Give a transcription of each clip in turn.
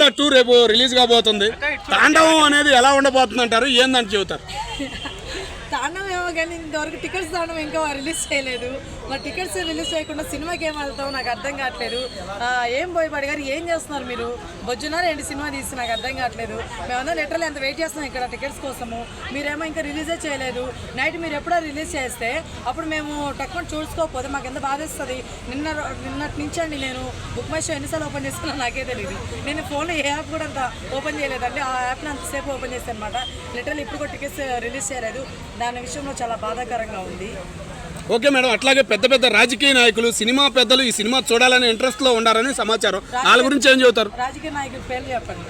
అఖండ two రేపు release కాబోతుంది. తాండవం అనేది ఎలా ఉండబోతుంది అంటారు ఏందని చెబుతారు? తాండం కానీ ఇంతవరకు టికెట్స్ దానం ఇంకా రిలీజ్ చేయలేదు. మరి టికెట్స్ రిలీజ్ చేయకుండా సినిమాకి ఏం వెళ్తాం నాకు అర్థం కావట్లేదు. ఏం పోయి గారు ఏం చేస్తున్నారు మీరు? బొజ్జున్నారు ఏంటి సినిమా తీసి? నాకు అర్థం కావట్లేదు. మేమందరం లిటరల్ ఎంత వెయిట్ చేస్తున్నాం ఇక్కడ టికెట్స్ కోసము. మీరేమో ఇంకా రిలీజే చేయలేదు. నైట్ మీరు ఎప్పుడో రిలీజ్ చేస్తే అప్పుడు మేము టక్కున చూసుకోకపోతే మాకు ఎంత బాధేస్తుంది నిన్న నిన్నటి నుంచి అండి నేను బుక్ మై షో ఎన్నిసార్లు ఓపెన్ చేసుకున్నా నాకే తెలియదు నేను ఫోన్లో ఏ యాప్ కూడా అంత ఓపెన్ చేయలేదండి. ఆ యాప్ని అంతసేపు ఓపెన్ చేస్తాను అనమాట లిటరల్ ఇప్పుడు కూడా టికెట్స్ రిలీజ్ చేయలేదు. దాని విషయంలో చాలా బాధాకరంగా ఉంది. ఓకే మేడం అట్లాగే పెద్ద పెద్ద రాజకీయ నాయకులు సినిమా పెద్దలు ఈ సినిమా చూడాలనే ఇంట్రెస్ట్లో ఉండారని సమాచారం. వాళ్ళ గురించి ఏం చెబుతారు? రాజకీయ నాయకుల పేర్లు చెప్పండి.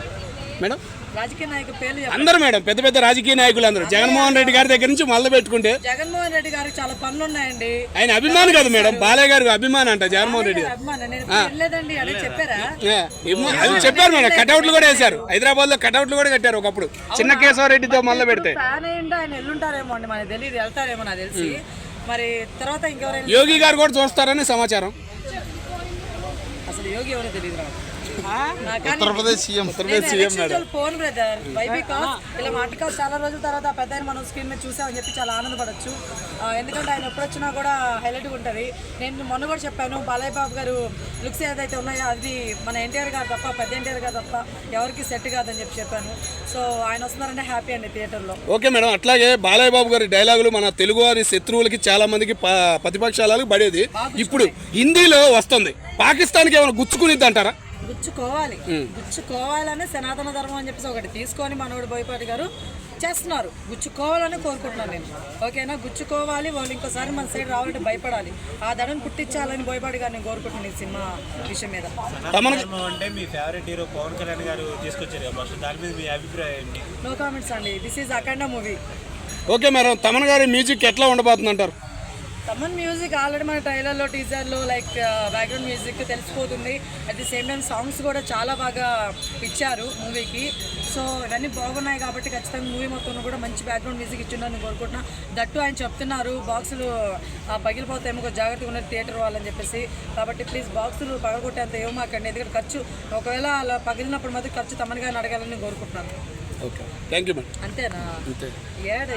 మేడం? రాజకీయ నాయకుల పేర్లు చెప్పండి. అందరూ మేడం పెద్ద పెద్ద రాజకీయ నాయకులు అందరూ. జగన్మోహన్ రెడ్డి గారి దగ్గర నుంచి మొదలు పెట్టుకుంటే జగన్మోహన్ రెడ్డి గారికి చాలా పనులు ఉన్నాయండి. ఆయన అభిమాని కాదు మేడం బాలయ్య గారికి అభిమాని అంట జగన్మోహన్ రెడ్డి గారు అదే చెప్పారా? అది మేడం కటౌట్లు కూడా వేశారు. హైదరాబాద్లో కటౌట్లు కూడా కట్టారు ఒకప్పుడు. చిన్న కేశవరెడ్డితో మొదలు పెడితే. ఫ్యాన్ అయ్యింటే ఆయన ఎల్లుంటారేమో అండి మనకి తెలియదు వెళ్తారేమో నాకు తెలిసి. మరి తర్వాత ఇంకెవరైనా యోగి గారు కూడా చూస్తారని సమాచారం. అసలు యోగి ఎవరో తెలియదు Uttar Pradesh CM Uttar Pradesh CM phone brother why because ఇలా మాటకాలు చాలా రోజుల తర్వాత ఆ పెద్ద ఆయన మనం స్క్రీన్ మీద చూసామని చెప్పి చాలా ఆనందపడచ్చు. ఎందుకంటే ఆయన ఎప్పుడు వచ్చినా కూడా హైలైట్గా ఉంటుంది. నేను మొన్న కూడా చెప్పాను బాలయ్య బాబు గారు లుక్స్ ఏదైతే ఉన్నాయో అది మన ఎన్టీఆర్ గారు తప్ప పెద్ద ఎన్టీఆర్ గారు తప్ప ఎవరికి సెట్ కాదని చెప్పి చెప్పాను. సో ఆయన వస్తున్నారంటే హ్యాపీ అండి థియేటర్లో ఓకే మేడం అట్లాగే బాలయ్య బాబు గారి డైలాగులు మన తెలుగు వారి శత్రువులకి చాలా మందికి ప్రతిపక్షాలకు పడేది. ఇప్పుడు హిందీలో వస్తుంది. పాకిస్తాన్కి ఏమైనా గుచ్చుకునిద్ది అంటారా గుచ్చుకోవాలి. గుచ్చుకోవాలనే సనాతన ధర్మం అని చెప్పేసి ఒకటి తీసుకొని మనోడు బోయపాటి గారు చేస్తున్నారు. గుచ్చుకోవాలని కోరుకుంటున్నాను నేను. ఓకేనా? గుచ్చుకోవాలి వాళ్ళు ఇంకోసారి మన సైడ్ రావాలంటే భయపడాలి. ఆ దడను పుట్టించాలని బోయపాటి గారు నేను కోరుకుంటున్నాను ఈ సినిమా విషయం మీద. అంటే మీ ఫేవరెట్ హీరో పవన్ కళ్యాణ్ గారు తీసుకొచ్చారు దాని మీద మీ అభిప్రాయం ఏంటి? నో కామెంట్స్ అండి. This is Akhanda movie okay madam Thaman గారి మ్యూజిక్ ఎట్లా ఉండబోతుంది అంటారు తమన్ మ్యూజిక్ ఆల్రెడీ మన ట్రైలర్లో టీజర్లో లైక్ బ్యాక్గ్రౌండ్ మ్యూజిక్ తెలిసిపోతుంది. At the same time songs కూడా చాలా బాగా ఇచ్చారు మూవీకి సో ఇవన్నీ బాగున్నాయి కాబట్టి ఖచ్చితంగా మూవీ మొత్తంలో కూడా మంచి బ్యాక్గ్రౌండ్ మ్యూజిక్ ఇచ్చిందని కోరుకుంటున్నా. దట్టు ఆయన చెప్తున్నారు బాక్సులు పగిలిపోతాయేమో జాగ్రత్తగా ఉన్నది థియేటర్ వాళ్ళని చెప్పేసి. కాబట్టి ప్లీజ్ బాక్సులు పగలగొట్టేంత ఏమాకండి ఎందుకంటే ఖర్చు ఒకవేళ అలా పగిలినప్పుడు మాత్రం ఖర్చు తమనుగా అడగాలని కోరుకుంటున్నాను. ఓకే థ్యాంక్ యూ అంతేనా? అంతే. ఏడ